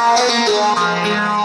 I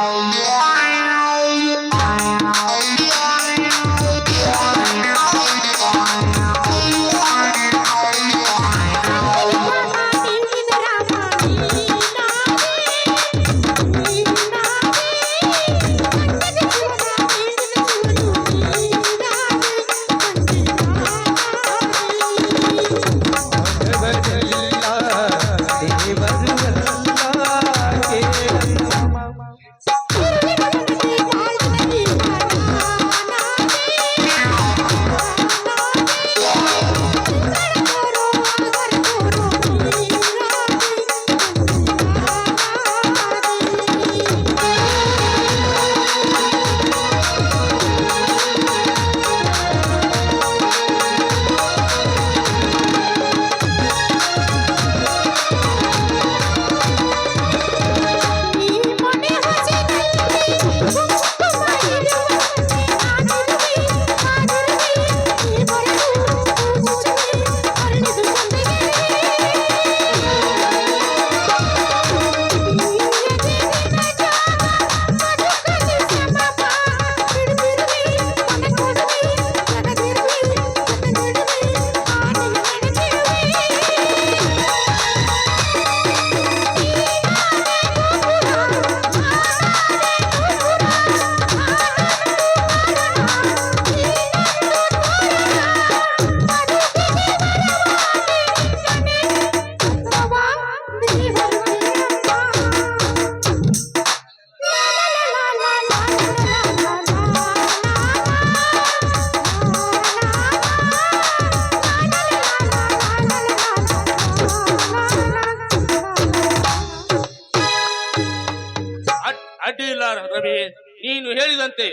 ಅಡ್ಡಿ ಇಲ್ಲ ರವಿ. ನೀನು ಹೇಳಿದಂತೆ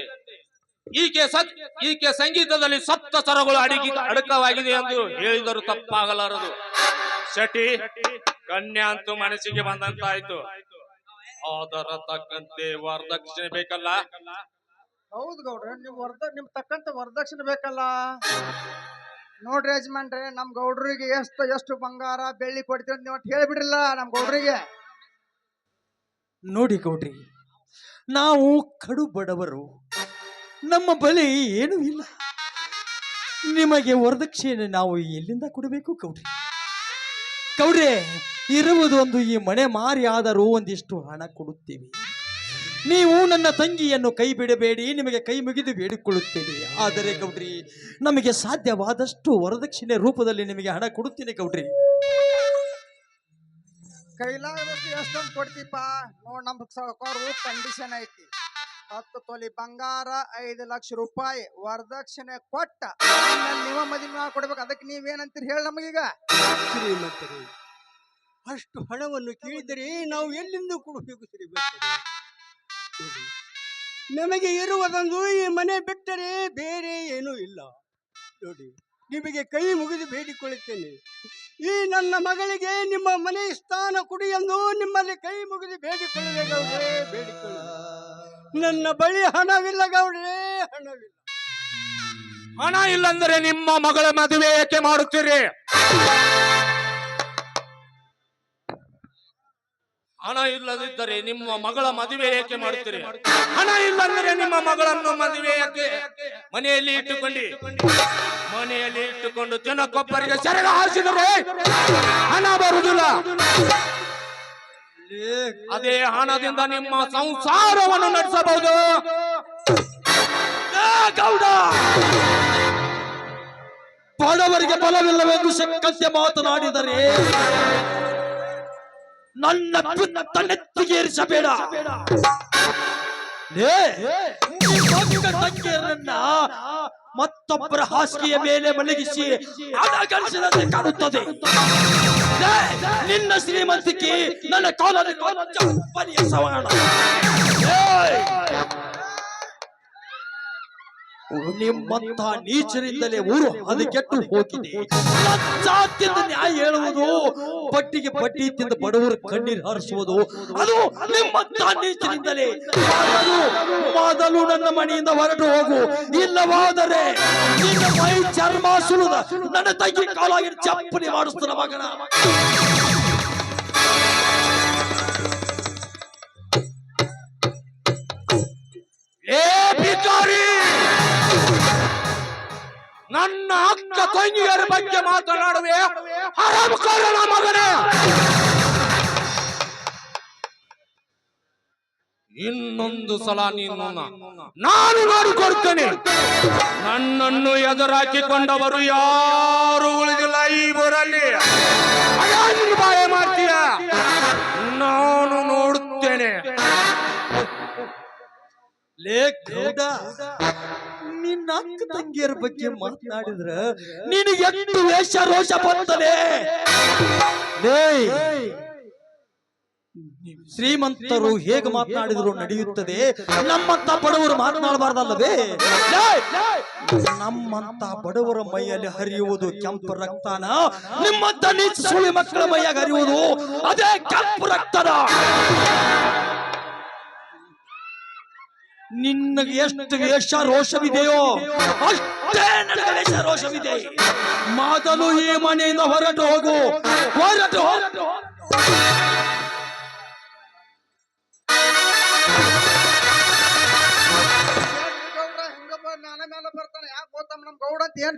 ಈಕೆ ಸತ್ ಈಕೆ ಸಂಗೀತದಲ್ಲಿ ಸಪ್ತ ಸರಗಳು ಅಡಗಿ ಅಡಕವಾಗಿದೆ ಎಂದು ಹೇಳಿದರು ತಪ್ಪಾಗಲಾರದು. ಶಟಿ ಕನ್ಯಾ ಅಂತೂ ಮನಸ್ಸಿಗೆ ಬಂದಂತಾಯ್ತು. ಅದರ ತಕ್ಕಂತೆ ವರದಕ್ಷಿಣೆ ಬೇಕಲ್ಲ? ಹೌದು ಗೌಡ್ರೆ ನಿಮ್ ವರ್ದ ನಿಮ್ ತಕ್ಕಂತ ವರದಕ್ಷಿಣೆ ಬೇಕಲ್ಲ? ನೋಡ್ರಿ ಯಜಮಾನ್ರೆ ನಮ್ ಗೌಡ್ರಿಗೆ ಎಷ್ಟು ಎಷ್ಟು ಬಂಗಾರ ಬೆಳ್ಳಿ ಕೊಡ್ತೀರ ಅಂತ ನೀವು ಹೇಳ್ಬಿಡ್ರಲ್ಲ ನಮ್ ಗೌಡ್ರಿಗೆ. ನೋಡಿ ಗೌಡ್ರಿ ನಾವು ಕಡು ಬಡವರು ನಮ್ಮ ಬಳಿ ಏನೂ ಇಲ್ಲ. ನಿಮಗೆ ವರದಕ್ಷಿಣೆ ನಾವು ಎಲ್ಲಿಂದ ಕೊಡಬೇಕು ಕೌಡ್ರಿ ಕೌಡ್ರೆ ಇರುವುದು ಒಂದು ಈ ಮನೆ ಮಾರಿ ಆದರೂ ಒಂದಿಷ್ಟು ಹಣ ಕೊಡುತ್ತೇವೆ. ನೀವು ನನ್ನ ತಂಗಿಯನ್ನು ಕೈ ಬಿಡಬೇಡಿ ನಿಮಗೆ ಕೈ ಮುಗಿದು ಬೇಡಿಕೊಳ್ಳುತ್ತೇನೆ ಆದರೆ ಗೌಡ್ರಿ, ನಮಗೆ ಸಾಧ್ಯವಾದಷ್ಟು ವರದಕ್ಷಿಣೆ ರೂಪದಲ್ಲಿ ನಿಮಗೆ ಹಣ ಕೊಡುತ್ತೇನೆ ಗೌಡ್ರಿ. ಕೈಲಾಗದಷ್ಟು ಎಷ್ಟೊಂದು ಕೊಡ್ತೀಪ ನೋಡ್ ನಮ್ ಸಾವುಕಾರು ಕಂಡೀಷನ್ ಐತಿ. ಹತ್ತು ತೊಲಿ ಬಂಗಾರ, ಐದು ಲಕ್ಷ ರೂಪಾಯಿ ವರದಕ್ಷಿಣೆ ಕೊಟ್ಟ ನೀವ ಮದುವೆ ಕೊಡ್ಬೇಕು. ಅದಕ್ಕೆ ನೀವೇನಂತೀರಿ ಹೇಳಿ ನಮಗೀಗ? ಅಷ್ಟು ಹಣವನ್ನು ಕೇಳಿದರೆ ನಾವು ಎಲ್ಲಿಂದ ಕೊಡಬೇಕು ನಮಗೆ ಇರುವುದೊಂದು ಈ ಮನೆ ಬಿಟ್ಟರೆ ಬೇರೆ ಏನೂ ಇಲ್ಲ. ನೋಡಿ, ನಿಮಗೆ ಕೈ ಮುಗಿದು ಬೇಡಿಕೊಳ್ಳುತ್ತೇನೆ. ಈ ನನ್ನ ಮಗಳಿಗೆ ನಿಮ್ಮ ಮನೆ ಸ್ಥಾನ ಕುಡಿ ಎಂದು ನಿಮ್ಮಲ್ಲಿ ಕೈ ಮುಗಿದು ಬೇಡಿಕೊಳ್ಳದೆ ಗೌಡ್ರೆ ಬೇಡಿಕೊಳ್ಳ ನನ್ನ ಬಳಿ ಹಣವಿಲ್ಲ ಗೌಡ್ರೆ, ಹಣವಿಲ್ಲ. ಹಣ ಇಲ್ಲಂದ್ರೆ ನಿಮ್ಮ ಮಗಳ ಮದುವೆ ಏಕೆ ಮಾಡುತ್ತೀರಿ? ಹಣ ಇಲ್ಲದಿದ್ದರೆ ನಿಮ್ಮ ಮಗಳ ಮದುವೆ ಏಕೆ ಮಾಡುತ್ತೀರಿ? ಹಣ ಇಲ್ಲಂದ್ರೆ ನಿಮ್ಮ ಮಗಳನ್ನು ಮದುವೆ ಯಾಕೆ ಮನೆಯಲ್ಲಿ ಇಟ್ಟುಕೊಂಡು. ಮನೆಯಲ್ಲಿ ಇಟ್ಟುಕೊಂಡು ಜನಕ್ಕೊಬ್ಬರಿಗೆ ಸೆರಗ ಹಾಸಿದರೆ ಹಣ ಬರುವುದಿಲ್ಲ. ಅದೇ ಹಣದಿಂದ ನಿಮ್ಮ ಸಂಸಾರವನ್ನು ನಡೆಸಬಹುದು. ಗೌಡ! ಬಡವರಿಗೆ ಬಲವಿಲ್ಲವೆಂದು ಶಕ್ಕಂತೆ ಮಾತನಾಡಿದರೆ ನನ್ನ ಲೇ, ನಿಮ್ಮ ತಂಗಿಯರನ್ನ ಮತ್ತೊಬ್ಬರ ಹಾಸಿಗೆಯ ಮೇಲೆ ಮಲಗಿಸಿ ಹಣ ಗಳಿಸಿದಂತೆ ಕಾಣುತ್ತದೆ ನಿನ್ನ ಶ್ರೀಮಂತಿಕೆ ನನ್ನ ಚಪ್ಪಲಿಯ ಸವಾಣ ಏಯ್! ನಿಮ್ಮಂತ ನೀಚರಿಂದಲೇ ಊರು ಹದಗೆಟ್ಟು ಹೋಗಿದೆ. ಲಜ್ಜಾತ್ಯಂತ ನ್ಯಾಯ ಹೇಳುವುದು ಪಟ್ಟಿಗೆ ಪಟ್ಟಿ ತಿಂದ ಬಡವರು ಕಣ್ಣೀರು ಹರಿಸುವುದು. ಅದು ನಿಮ್ಮಂತ ನೀಚರಿಂದಲೇ. ಮೊದಲು ಮೊದಲು ನನ್ನ ಮನೆಯಿಂದ ಹೊರಟು ಹೋಗು. ಇಲ್ಲವಾದರೆ ನಿನ್ನ ಮೈ ಚರ್ಮ ಸುಲದ ನನ್ನ ತಂಗಿ ಕಾಲಾಗಿ ಚಪ್ಪಲಿ ಮಾಡಿಸ್ತಾನ ಮಗನ. ಬಗ್ಗೆ ಮಾತನಾಡುವೆ ಹರಾಮಖೋರನ ಮಗನೇ! ಇನ್ನೊಂದು ಸಲ ನೀನು ನಾನು ನೋಡಿಕೊಡ್ತೇನೆ ನನ್ನನ್ನು ಎದುರಾಕಿಕೊಂಡವರು ಯಾರು ಉಳಿದಿಲ್ಲ ಈ ಊರಲ್ಲಿ. ಮಾಡ್ತೀಯ? ನಾನು ನೋಡುತ್ತೇನೆ. ಲೇ ಗೌಡ. ನಿನ್ನ ಅಕ್ಕ ತಂಗಿಯರ ಬಗ್ಗೆ ಮಾತನಾಡಿದ್ರ ನಿನಗೆ ಎಷ್ಟು ವೇಷ ರೋಷ ಬರ್ತದೆ? ಶ್ರೀಮಂತರು ಹೇಗೆ ಮಾತನಾಡಿದ್ರು ನಡೆಯುತ್ತದೆ? ನಮ್ಮಂತ ಬಡವರು ಮಾತನಾಡಬಾರ್ದಲ್ಲವೇ? ನಮ್ಮಂತ ಬಡವರ ಮೈಯಲ್ಲಿ ಹರಿಯುವುದು ಕೆಂಪು ರಕ್ತನ? ನಿಮ್ಮಂತ ನೀಚ ಸುಳಿ ಮಕ್ಕಳ ಮೈಯಾಗ ಹರಿಯುವುದು ಅದೇ ಕೆಂಪು ರಕ್ತದ? ನಿನ್ನ ಎಷ್ಟು ಎಷ್ಟು ರೋಷವಿದೆಯೋ ಅಷ್ಟೇ ನನಗೆ ರೋಷವಿದೆ. ಮೊದಲು ಈ ಮನೆಯಿಂದ ಹೊರಟು ಹೋಗು. ಹೊರಟು ಹೊರಟು ಬರ್ತಾನೆ. ಯಾಕೆ ಗೊತ್ತಮ್ಮ ನಮ್ ಗೌಡ ಅಂತ ಏನ್